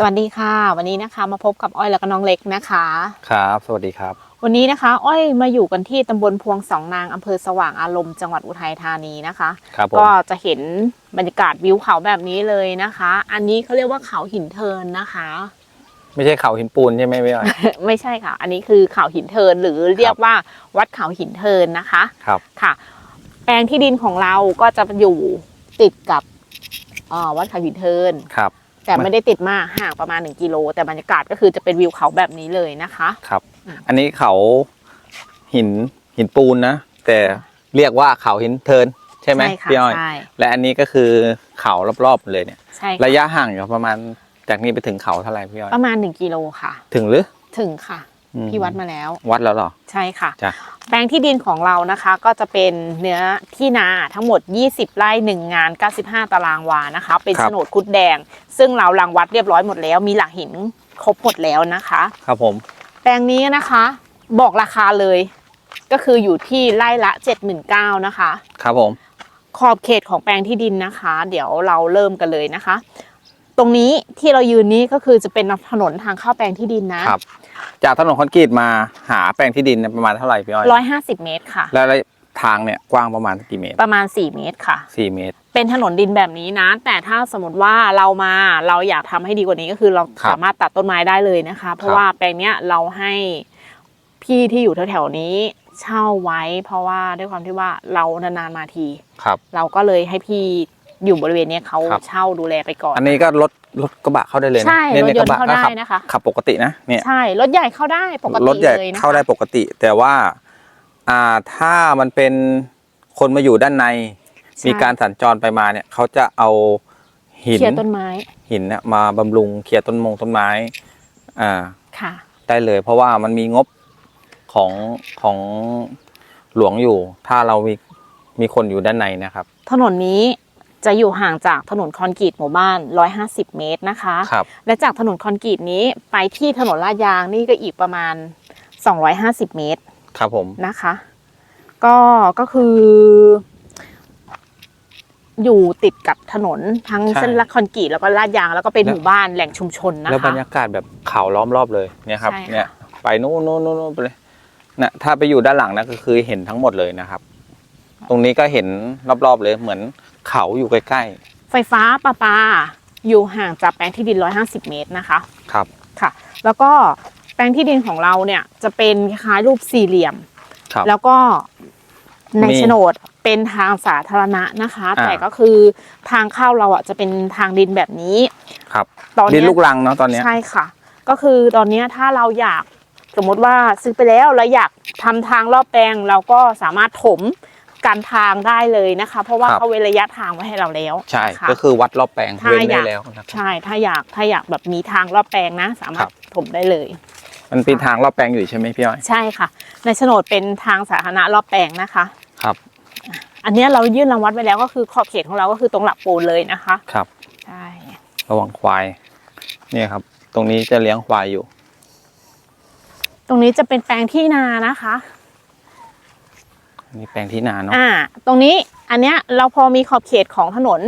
สวัสดีค่ะ วันนี้นะคะมาพบกับอ้อยแล้วก็น้องเล็กนะคะ ครับ สวัสดีครับ วันนี้นะคะ อ้อยมาอยู่กันที่ตำบลพวงสองนางอำเภอสว่างอารมณ์จังหวัดอุทัยธานีนะคะครับผมก็จะเห็นบรรยากาศวิวเขาแบบนี้เลยนะคะ อันนี้เขาเรียกว่าเขาหินเทินนะคะ ไม่ใช่เขาหินปูนใช่ไหมพี่อ้อย ไม่ใช่ค่ะ อันนี้คือเขาหินเทินหรือเรียกว่าวัดเขาหินเทินนะคะครับ ค่ะ แปลงที่ดินของเราก็จะอยู่ติดกับเอ่อวัดเขาหินเทิน ครับ แต่ไม่ได้ติดมากห่างประมาณ 1กิโลแต่บรรยากาศก็คือจะเป็นวิวเขาแบบนี้เลยนะคะครับอืมอันนี้เขาหินหินปูนนะ แต่เรียกว่าเขาหินเทินใช่ไหมค่ะพี่อ้อยใช่และอันนี้ก็คือเขารอบๆเลยเนี่ยใช่ระค่ะยะห่างอยู่ประมาณจากนี้ไปถึงเขาเท่าไหร่พี่อ้อยประมาณ1กิโลค่ะ ถึงหรือถึงค่ะอืม พี่วัดมาแล้ว วัดแล้วเหรอ ใช่ค่ะจ้ะแปลงที่ดินของเรานะคะก็จะเป็นเนื้อที่นาทั้งหมด 20 ไร่1งาน 95 ตารางวานะคะ เป็นโฉนดคุดแดง ซึ่งเรารังวัดเรียบร้อยหมดแล้ว มีหลักหินครบหมดแล้วนะคะ ครับผม แปลงนี้นะคะบอกราคาเลยก็คืออยู่ที่ไร่ละ 79,000นะคะ ครับผม ขอบเขตของแปลงที่ดินนะคะ เดี๋ยวเราเริ่มกันเลยนะคะ ตรงนี้ที่เรายืนนี้ก็คือจะเป็นถนนทางเข้าแปลงที่ดินนะครับ จากถนนคอนกรีตมาหาแปลงที่ดินเนี่ยประมาณเท่าไหร่พี่อ้อยร้อยห้าสิบเมตรค่ะ แล้วทางเนี่ยกว้างประมาณกี่เมตรประมาณ 4 เมตรค่ะ สี่เมตร เป็นถนนดินแบบนี้นะ แต่ถ้าสมมติว่าเรามาเราอยากทำให้ดีกว่านี้ก็คือเราครับสามารถตัดต้นไม้ได้เลยนะคะ เพราะครับว่าแปลงเนี้ยเราให้พี่ที่อยู่แถวๆนี้เช่าไว้ เพราะว่าด้วยความที่ว่าเรานานๆมาที ครับ เราก็เลยให้พี่อยู่บริเวณเนี้ยเขาครับ เช่าดูแลไปก่อน อันนี้ก็รถ รถกระบะเข้าได้เลยนะใช่เยรถยนต์กระบะเข้าก็ได้ขับนะคะ ขับปกตินะเนี่ยใช่รถใหญ่เข้าได้ปกติรถใหญ่เลยนะคะเข้าได้ปกติ แต่ว่าอ่าถ้ามันเป็นคนมาอยู่ด้านในใช่มีการสัญจรไปมาเนี่ยเขาจะเอาหินเคลียร์ต้นไม้ หินเนี่ยมาบำรุงเคลียร์ต้นมงต้นไม้ อ่าค่ะ ได้เลย เพราะว่ามันมีงบของของหลวงอยู่ ถ้าเรามีมีคนอยู่ด้านในนะครับ ถนนนี้ จะอยู่ห่างจากถนนคอนกรีตหมู่บ้าน 150 เมตรนะคะ ครับ และจากถนนคอนกรีตนี้ไปที่ถนนลาดยางนี่ก็อีกประมาณ 250 เมตรครับผม นะคะ ก็ก็คือ อยู่ติดกับถนนทั้งเส้นลาดคอนกรีตแล้วก็ลาดยางแล้วก็เป็นหมู่บ้านแหล่งชุมชนนะคะแล้วบรรยากาศแบบเขาล้อมรอบเลยเนี่ยครับ ใช่ค่ะ เนี่ยไปนู่นนู่นนู่นนู่นไปเลยนะถ้าไปอยู่ด้านหลังนะก็คือเห็นทั้งหมดเลยนะครับ ตรงนี้ก็เห็นรอบๆเลยเหมือนเขาอยู่ใกล้ไฟฟ้าประปา อยู่ห่างจากแปลงที่ดิน 150 เมตรนะคะ ๆ ครับ ค่ะ แล้วก็แปลงที่ดินของเราเนี่ยจะเป็นคล้ายๆรูปสี่เหลี่ยม ครับ แล้วก็ในมีโฉนดเป็นทางสาธารณะนะคะ อ่า แต่ก็คือทางเข้าเราอะจะเป็นทางดินแบบนี้ ครับตอนดินเนี้ยลูกรังเนาะตอนเนี้ย ใช่ค่ะ ก็คือตอนเนี้ยถ้าเราอยากสมมติว่าซื้อไปแล้วเราอยากทำทางรอบแปลงเราก็สามารถถม กันทางได้เลยนะคะ เพราะว่าเขาเว้นระยะทางไว้ให้เราแล้วใช่นะคะ ก็คือวัดรอบแปลงถ้าเว้นอได้ยาก แล้วนะครับ ใช่ถ้าอยากถ้าอยากแบบมีทางรอบแปลงนะ สามารครัถบถมได้เลย มันเป็นทางรอบแปลงอยู่ใช่ไหมพี่อ้อยใช่ค่ะ ในโฉนดเป็นทางสาธารณะรอบแปลงนะคะ ครับอันเนี้ยเรายื่นรังวัดไว้แล้วก็คือขอบเขตของเราก็คือตรงหลักปูนเลยนะคะครับ ใช่ระวังควายเนี่ยครับ ตรงนี้จะเลี้ยงควายอยู่ ตรงนี้จะเป็นแปลงที่นานะคะ นี่แปลงที่นาเนาะอ่า ตรงนี้อันเนี้ยเราพอมีขอบเขตของถนน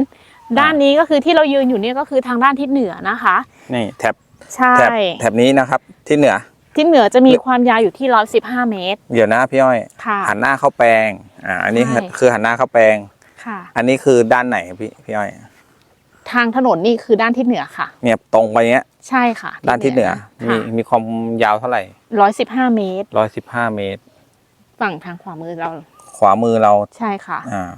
ด้านนี้ก็คือที่เรายืนอยู่เนี่ยก็คือทางด้านทิศเหนือนะคะ นี่แถบใช่ แถบแถบนี้นะครับที่เหนือ ทิศเหนือจะมีความยาวอยู่ที่ร้อยสิบห้าเมตร เดี๋ยวนะพี่อ้อย ค่ะ หันหน้าเข้าแปลง อ่า อันนี้ใช่ คือหันหน้าเข้าแปลง ค่ะ อันนี้คือด้านไหนพี่พี่อ้อย ทางถนนนี่คือด้านทิศเหนือค่ะ เนี่ยตรงไปเนี้ย ใช่ค่ะด้านทิศเหนือ มีมีความยาวเท่าไหร่ร้อยสิบห้าเมตร ร้อยสิบห้าเมตร ฝั่งทางขวามือเรา ขวามือเราใช่ค่ะ อ่า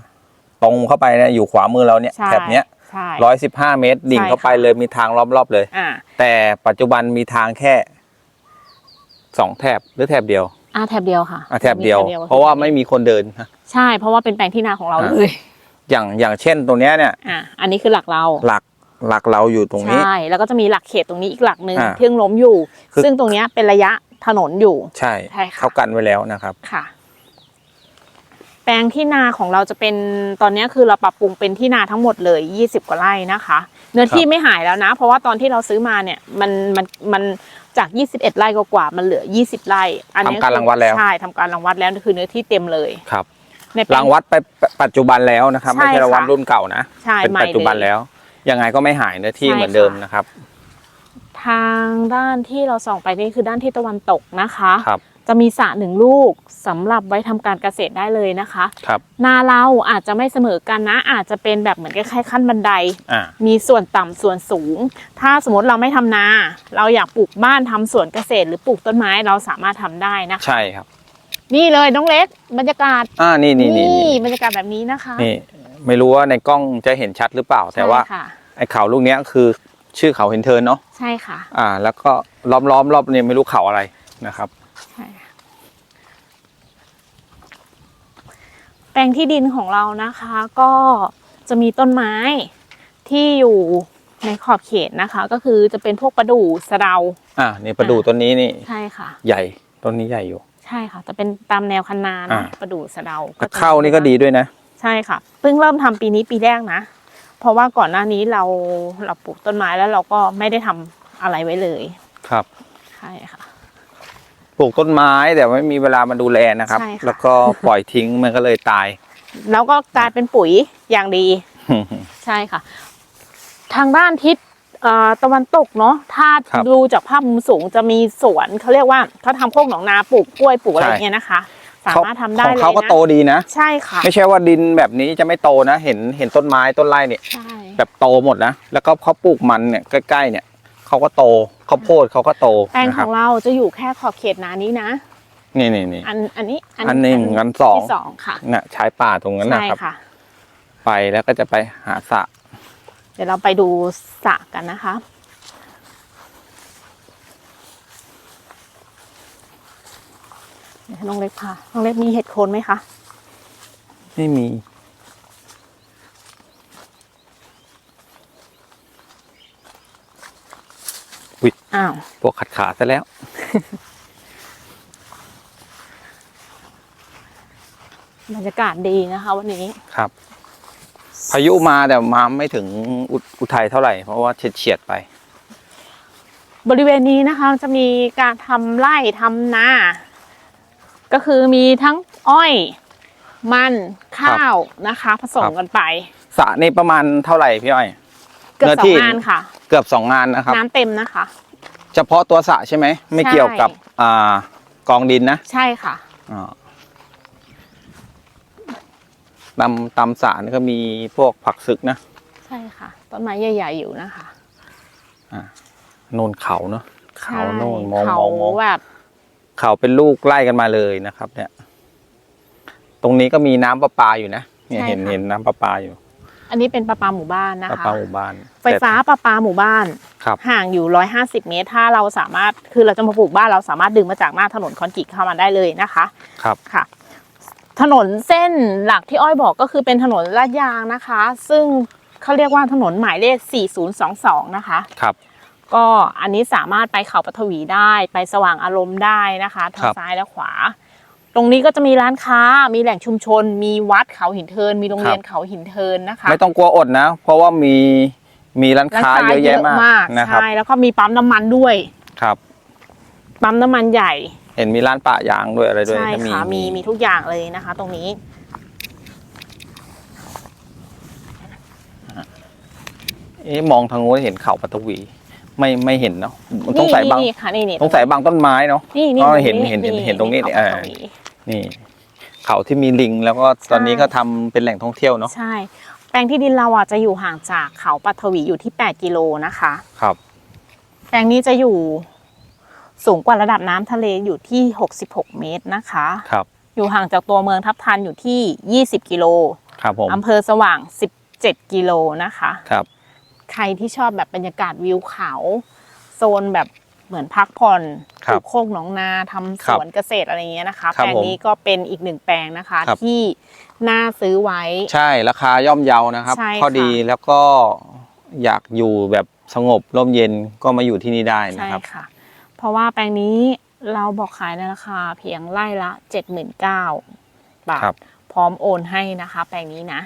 ตรงเข้าไปเนี่ยอยู่ขวามือเราเนี่ยใช่ แถบเนี้ยใช่ ร้อยสิบห้าเมตร ดิ่งเข้าไปใช่ค่ะ เลยมีทางรอบๆเลย อ่าแต่ปัจจุบันมีทางแค่สองแถบหรือแถบเดียวอ่าแถบเดียวค่ะอะแถบเดียว มีเพราะว่าไม่มีคนเดินนะ ใช่ เพราะว่าเป็นแปลงที่นาของเราอ่า เลยอย่างอย่างเช่นตรงเนี้ยเนี่ย อ่าอันนี้คือหลักเราหลักหลักเราอยู่ตรงนี้ ใช่แล้วก็จะมีหลักเขตตรงนี้อีกหลักหนึ่งอ่าที่ยังล้มอยู่ คือ ซึ่งตรงเนี้ยเป็นระยะ ถนนอยู่ ใช่ใช่ค่ะ เขากันไว้แล้วนะครับ ค่ะ แปลงที่นาของเราจะเป็นตอนเนี้ยคือเราปรับปรุงเป็นที่นาทั้งหมดเลย 20 กว่าไร่นะคะ เนื้อที่ครับไม่หายแล้วนะ เพราะว่าตอนที่เราซื้อมาเนี่ย มันมันมันจาก 21 ไร่กว่าๆมันเหลือ 20 ไร่ อันนี้ทำการรังวัดแล้ว ใช่ทำการรังวัดแล้วคือเนื้อที่เต็มเลยครับในแปล รางวัดไปปัจจุบันแล้วนะครับ ใช่ไม่ใช่รางวัลค่ะรุ่นเก่านะ ใช่เป็นใหม่ปัจจุบันเลยแล้ว ยังไงก็ไม่หายเนื้อที่ใช่เหมือนเดิมค่ะ นะครับ ทางด้านที่เราส่องไปนี่คือด้านที่ตะวันตกนะคะ ครับ จะมีสระหนึ่งลูกสำหรับไว้ทำการเกษตรได้เลยนะคะ ครับ นาเราอาจจะไม่เสมอกันนะ อาจจะเป็นแบบเหมือนคล้ายๆขั้นบันได อ่า มีส่วนต่ำส่วนสูง ถ้าสมมติเราไม่ทำนา เราอยากปลูกบ้านทำสวนเกษตร หรือปลูกต้นไม้เราสามารถทำได้นะคะ ใช่ครับ นี่เลยน้องเล็กบรรยากาศอ่า นี่นี่นี่นี่บรรยากาศแบบนี้นะคะนี่ ไม่รู้ว่าในกล้องจะเห็นชัดหรือเปล่า แต่ว่าใช่ค่ะ ไอ้เขาลูกเนี้ยคือ ชื่อเขาเห็นเทินเนาะใช่ค่ะ อ่า แล้วก็ล้อมล้อมรอบเนี่ยไม่รู้เขาอะไรนะครับใช่ค่ะแปลงที่ดินของเรานะคะ ก็จะมีต้นไม้ที่อยู่ในขอบเขตนะคะ ก็คือจะเป็นพวกประดู่สะเดา อ่านี่ประดูต้นนี้นี่ใช่ค่ะ ใหญ่ต้นนี้ใหญ่อยู่ ใช่ค่ะ จะเป็นตามแนวคันนาอ่านะประดู่สะเดาแต่เข้านี่ก็ดีด้วยนะ ใช่ค่ะเพิ่งเริ่มทำปีนี้ปีแรกนะ เพราะว่าก่อนหน้านี้เราเราปลูกต้นไม้แล้วเราก็ไม่ได้ทำอะไรไว้เลยครับใช่ค่ะ ปลูกต้นไม้แต่ไม่มีเวลามาดูแลนะครับใช่ค่ะแล้วก็ปล่อยทิ้งมันก็เลยตาย แล้วก็กลายเป็นปุ๋ยอย่างดี ใช่ค่ะ ทางด้านทิศเอ่อตะวันตกเนาะถ้าครับดูจากภาพมุมสูงจะมีสวนเขาเรียกว่าเขาทำโคกหนองนาปลูกกล้วยปลูกอะไรใช่อย่างเงี้ยนะคะ สามารถทำได้ของเลยเขาก็นะโตดีนะ ใช่ค่ะ ไม่ใช่ว่าดินแบบนี้จะไม่โตนะ เห็นเห็นต้นไม้ต้นไร่เนี่ยใช่แบบโตหมดนะ แล้วก็เขาปลูกมันเนี่ยใกล้ๆเนี่ยเขาก็โตข้าวโพดเขาก็โตแปลงนะขครัอบงเราจะอยู่แค่ขอบเขตนานี้นะ นี่นี่นี่อันอันนี้อันหนึ่งอันสองที่สองค่ะน่ะชายป่าตรงนั้นใช่นะครับค่ะไปแล้วก็จะไปหาสระเดี๋ยวเราไปดูสระกันนะคะเดี๋ยวให้ น้องเล็กพาน้องเล็กมีเห็ดโคนไหมคะ ไม่มีอ้าวพวกขัดขาซะแล้ว บรรยากาศดีนะคะ วันนี้ ครับ พายุมาแต่มาไม่ถึงอุอุทัยเท่าไหร่ เพราะว่าเฉียดเฉียดๆไปบริเวณนี้นะคะจะมีการทำไร่ทำนา ก็คือมีทั้งอ้อย มันข้าวนะคะ ผสมกันไปสระนี่ประมาณเท่าไหร่พี่อ้อย เกือบเนื้อสอที่งงานค่ะ เกือบสองงานนะครับ น้ำเต็มนะคะ เฉพาะตัวสระใช่ไหม ไม่ใช่เกี่ยวกับอ่ากองดินนะ ใช่ค่ะอ่าตำตำสระนี่ก็มีพวกผักซึกนะ ใช่ค่ะ ต้นไม้ใหญ่ ๆ อยู่นะคะโนนเขาเนาะเขาโนนมองเขามองมองแบบ เขาเป็นลูกไล่กันมาเลยนะครับ เนี่ย ตรงนี้ก็มีน้ำประปาอยู่นะเนี่ยเห็นเห็นน้ำประปาอยู่อันนี้เป็นประปาหมู่บ้านนะประคะปาหมู่บ้านไฟฟ้าประปาหมู่บ้าน ครับ ห่างอยู่ 150 เมตร ถ้าเราสามารถ คือเราจะมาปลูกบ้านเราสามารถดึงมาจากหน้าถนนคอนกรีตเข้ามาได้เลยนะคะ ครับ ค่ะ ถนนเส้นหลักที่อ้อยบอกก็คือเป็นถนนลาดยางนะคะ ซึ่งเขาเรียกว่าถนนหมายเลข 4022 นะคะ ครับ ก็อันนี้สามารถไปเขาปฐวีได้ไปสว่างอารมณ์ได้นะคะทางครับซ้ายและขวา ตรงนี้ก็จะมีร้านค้ามีแหล่งชุมชน มีวัดเขาหินเทิน มีโรงเรียนเขาหินเทินนะคะ ไม่ต้องกลัวอดนะ เพราะว่ามีมีร้านร้านค้าค้าเยอะเยแยะอะมากมากนะครับใช่แล้วก็มีปั๊มน้ำมันด้วยครับ ปั๊มน้ำมันใหญ่ เห็นมีร้านปะยางด้วยอะไรด้วยใช่ถ้าค่ะมีมีทุกอย่างเลยนะคะ ตรงนี้เอ๊ะมองทางโน้นเห็นเขาปัตวี ไม่ไม่เห็นเนาะต้องใส่บางนี่ค่ะนี่นี่ต้องใส่บางต้นไม้เนาะนี่นี่อ๋อตรงเห็นเห็นเห็นเห็นตรงนี้ขาเออตรงนี้นี่เขาที่มีลิงแล้วก็ตอนนี้ใช่ก็ทำเป็นแหล่งท่องเที่ยวเนาะใช่ แปลงที่ดินเราอะจะอยู่ห่างจากเขาปัทวีอยู่ที่ 8 กิโลนะคะ ครับ แปลงนี้จะอยู่สูงกว่าระดับน้ำทะเลอยู่ที่ 66 เมตรนะคะ ครับ อยู่ห่างจากตัวเมืองทับทันอยู่ที่ 20 กิโล ครับผมอำเภอสว่าง 17 กิโลนะคะ ครับ ใครที่ชอบแบบบรรยากาศวิวเขา โซนแบบเหมือนพักผ่อนครัปลูบกโคกหนองนาทำคสรับวนเกษตรอะไรอย่างเงี้ยนะคะครัแปบลงนี้ก็เป็นอีกหนึ่งแปลงนะคะครับที่น่าซื้อไว้ ใช่ราคาย่อมเยานะครับใช่ข้อดีค่ะแล้วก็อยากอยู่แบบสงบร่มเย็นก็มาอยู่ที่นี่ได้นะใช่ครับค่ะ เพราะว่าแปลงนี้เราบอกขายในราคาเพียงไร่ละ 79,000บาทครับพร้อมโอนให้นะคะ แปลงนี้นะ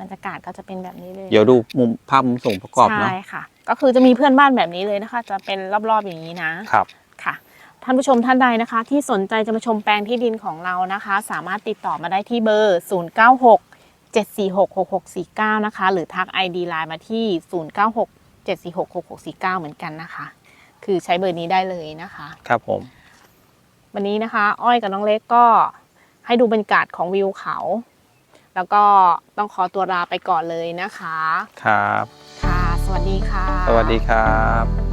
บรรยากาศก็จะเป็นแบบนี้เลย เดี๋ยวดูมุมภาพมุมสูงประกอบเนาะใช่ค่ะ ก็คือจะมีเพื่อนบ้านแบบนี้เลยนะคะ จะเป็นรอบๆอย่างนี้นะครับค่ะ ท่านผู้ชมท่านใดนะคะ ที่สนใจจะมาชมแปลงที่ดินของเรานะคะ สามารถติดต่อมาได้ที่เบอร์ 096 7466649 นะคะ หรือทัก ID ไลน์มาที่ 096 7466649 เหมือนกันนะคะ คือใช้เบอร์นี้ได้เลยนะคะ ครับผม วันนี้นะคะ อ้อยกับน้องเล็กก็ให้ดูบรรยากาศของวิวเขา แล้วก็ต้องขอตัวลาไปก่อนเลยนะคะ ครับ ค่ะ สวัสดีค่ะ สวัสดีครับ